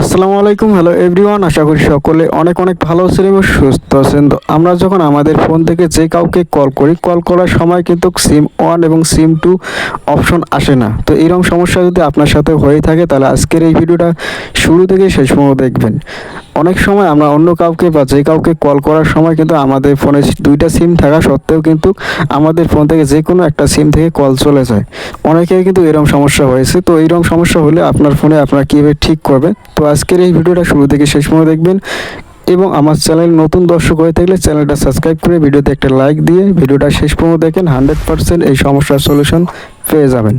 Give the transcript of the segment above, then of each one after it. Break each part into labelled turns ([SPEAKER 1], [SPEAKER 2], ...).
[SPEAKER 1] আসসালামু আলাইকুম hello everyone আশা করি সকলে অনেক অনেক ভালো আছেন এবং সুস্থ আছেন। তো আমরা যখন আমাদের ফোন থেকে যে কাউকে কল করি কল করার সময় কিন্তু সিম ওয়ান এবং সিম টু অপশন আসে না। তো এরকম সমস্যা যদি আপনার সাথে হয়ে থাকে, তাহলে আজকের এই ভিডিওটা শুরু থেকে শেষ পর্যন্ত দেখবেন। অনেক সময় আমরা অন্য কাউকে বা যে কাউকে কল করার সময় কিন্তু আমাদের ফোনে দুইটা সিম থাকা সত্ত্বেও কিন্তু আমাদের ফোন থেকে যে কোনো একটা সিম থেকে কল চলে যায়। অনেকের কিন্তু এরকম সমস্যা হয়েছে। তো এইরকম সমস্যা হলে আপনার ফোনে আপনার কীভাবে ঠিক করবে তো আজকের এই ভিডিওটা শুরু থেকে শেষ পর্যন্ত দেখবেন। এবং আমার চ্যানেল নতুন দর্শক হয়ে থাকলে চ্যানেলটা সাবস্ক্রাইব করে ভিডিওতে একটা লাইক দিয়ে ভিডিওটা শেষ পর্যন্ত দেখেন। হান্ড্রেড পারসেন্ট এই সমস্যার সলিউশন পেয়ে যাবেন।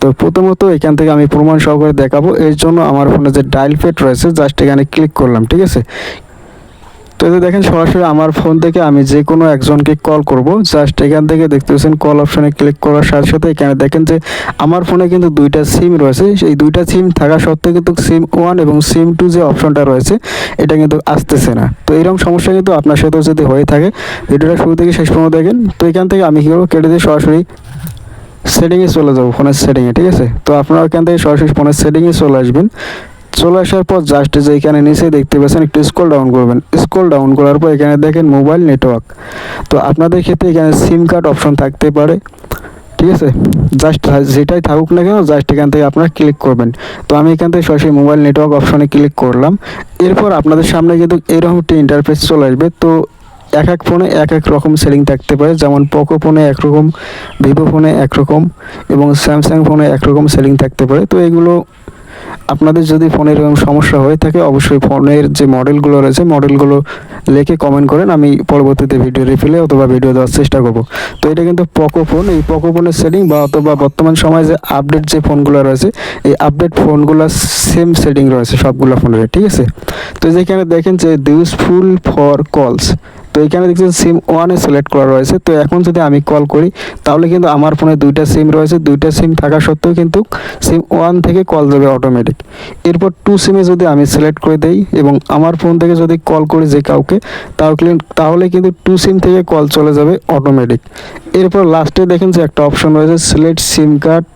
[SPEAKER 1] তো প্রথমত এখান থেকে আমি প্রমাণ সহকারে দেখাবো। এর জন্য আমার ফোনে যে ডায়াল পেড রয়েছে, জাস্ট এখানে ক্লিক করলাম, ঠিক আছে? তো এই যে দেখেন সরাসরি আমার ফোন থেকে আমি যে কোনো একজনকে কল করব জাস্ট এখান থেকে দেখতে পাচ্ছেন কল অপশনে ক্লিক করার সাথে সাথে এখানে দেখেন যে আমার ফোনে কিন্তু দুইটা সিম রয়েছে। সেই দুইটা সিম থাকা সত্ত্বেও কিন্তু সিম ওয়ান এবং সিম টু যে অপশনটা রয়েছে, এটা কিন্তু আসতেছে না। তো এরকম সমস্যা কিন্তু আপনার সাথেও যদি হয়ে থাকে, ভিডিওটা শুরু থেকে শেষ পর্যন্ত দেখেন। তো এখান থেকে আমি কী করব, কেটে দিয়ে সরাসরি সেটিংয়ে চলে যাব ফোনের সেটিংয়ে ঠিক আছে? তো আপনারা এখান থেকে সরাসরি ফোনের সেটিংয়ে চলে আসবেন। চলে আসার পর জাস্ট যে এখানে নিচে দেখতে পাচ্ছেন একটু স্ক্রল ডাউন করবেন। স্ক্রল ডাউন করার পর এখানে দেখেন মোবাইল নেটওয়ার্ক তো আপনাদের ক্ষেত্রে এখানে সিম কার্ড অপশন থাকতে পারে। ঠিক আছে? জাস্ট যেটাই থাকুক না কেন জাস্ট এখান থেকে আপনারা ক্লিক করবেন। তো আমি এখান থেকে সরাসরি মোবাইল নেটওয়ার্ক অপশনে ক্লিক করলাম। এরপর আপনাদের সামনে কিন্তু এরকম একটি ইন্টারফেস চলে আসবে। তো এক এক ফোনে এক এক রকম সেলিং থাকতে পারে। যেমন পোকো ফোনে একরকম ভিভো ফোনে একরকম এবং স্যামসাং ফোনে একরকম সেলিং থাকতে পারে। তো এগুলো আপনাদের যদি ফোনের এরকম সমস্যা হয়ে থাকে, অবশ্যই ফোনের যে মডেলগুলো রয়েছে, মডেলগুলো লিখে কমেন্ট করেন। আমি পরবর্তীতে ভিডিও রিফিলে অথবা ভিডিও দেওয়ার চেষ্টা করব। তো এটা কিন্তু পকো ফোন এই পকো ফোনের সেটিং বা অথবা বর্তমান সময়ে যে আপডেট যে ফোনগুলো রয়েছে, এই আপডেট ফোনগুলো সেম সেটিং রয়েছে সবগুলো ফোনের ঠিক আছে? তো যেখানে দেখেন যে ইউজফুল ফর কলস তো এখানে দেখছেন সিম ওয়ানে সিলেক্ট করা রয়েছে। তো এখন যদি আমি কল করি, তাহলে কিন্তু আমার ফোনে দুইটা সিম রয়েছে। দুইটা সিম থাকা সত্ত্বেও কিন্তু সিম ওয়ান থেকে কল যাবে অটোমেটিক এরপর টু সিমে যদি আমি সিলেক্ট করে দেই এবং আমার ফোন থেকে যদি কল করি যে কাউকে তাহলে তাহলে কিন্তু টু সিম থেকে কল চলে যাবে অটোমেটিক এরপর লাস্টে দেখেন যে একটা অপশন রয়েছে select SIM card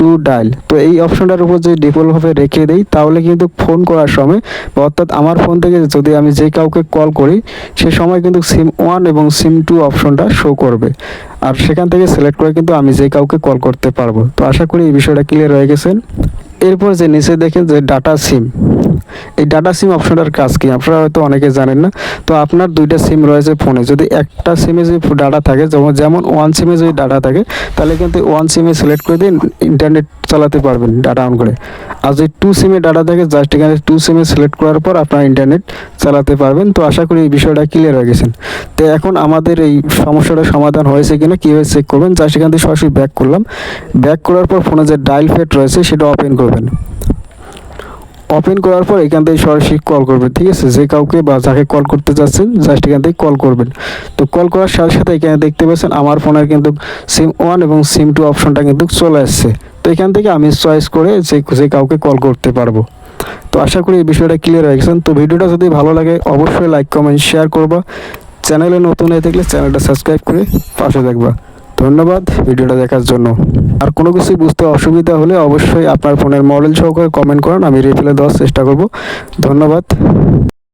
[SPEAKER 1] two dial তো এই অপশনটার উপর যদি ডিফল্টভাবে রেখে দিই, তাহলে কিন্তু ফোন করার সময় অর্থাৎ আমার ফোন থেকে যদি আমি যে কাউকে কল করি, সে সময় কিন্তু সিম ওয়ান এবং সিম টু অপশনটা শো করবে। আর সেখান থেকে সিলেক্ট করে কিন্তু আমি যে কাউকে কল করতে পারব। তো আশা করি এই বিষয়টা ক্লিয়ার হয়ে গেছেন এরপর যে নিচে দেখেন যে ডাটা সিম এই ডাটা সিম অপশনটার কাজ কি? আপনারা হয়তো অনেকে জানেন না। তো আপনার দুইটা সিম রয়েছে ফোনে যদি একটা সিমে যদি ডাটা থাকে, যেমন যেমন ওয়ান সিমে যদি ডাটা থাকে, তাহলে কিন্তু ওয়ান সিমে সিলেক্ট করে দিন ইন্টারনেট চালাতে পারবেন ডাটা অন করে। আর যদি টু সিমে ডাটা থাকে জাস্ট এখানে টু সিমে সিলেক্ট করার পর আপনার ইন্টারনেট চালাতে পারবেন। তো আশা করি এই বিষয়টা ক্লিয়ার হয়ে গেছেন তো এখন আমাদের এই সমস্যাটা সমাধান হয়েছে কিনা, কীভাবে চেক করবেন? জাস্ট এখান থেকে সরাসরি ব্যাক করলাম। ব্যাক করার পর ফোনে যে ডায়াল ফেট রয়েছে, সেটা ওপেন করবেন। ওপেন করার পর এখান থেকে সরাসরি কল করবেন, ঠিক আছে? যে কাউকে বা যাকে কল করতে চাচ্ছেন জাস্ট এখান থেকে কল করবেন। তো কল করার সাথে সাথে এখানে দেখতে পাচ্ছেন আমার ফোনের কিন্তু সিম ওয়ান এবং সিম টু অপশনটা কিন্তু চলে আসছে। তো এখান থেকে আমি চয়েস করে যে যে কাউকে কল করতে পারব। তো আশা করি এই বিষয়টা ক্লিয়ার হয়ে গেছেন তো ভিডিওটা যদি ভালো লাগে, অবশ্যই লাইক কমেন্ট শেয়ার করবা। চ্যানেলে নতুন হয়ে থাকলে চ্যানেলটা সাবস্ক্রাইব করে পাশে দেখবা ধন্যবাদ ভিডিওটা দেখার জন্য। আর কোনো কিছু বুঝতে অসুবিধা হলে অবশ্যই আপনার ফোনের মডেল সহকারে কমেন্ট করুন, আমি রিপ্লাই দেওয়ার চেষ্টা করব। ধন্যবাদ।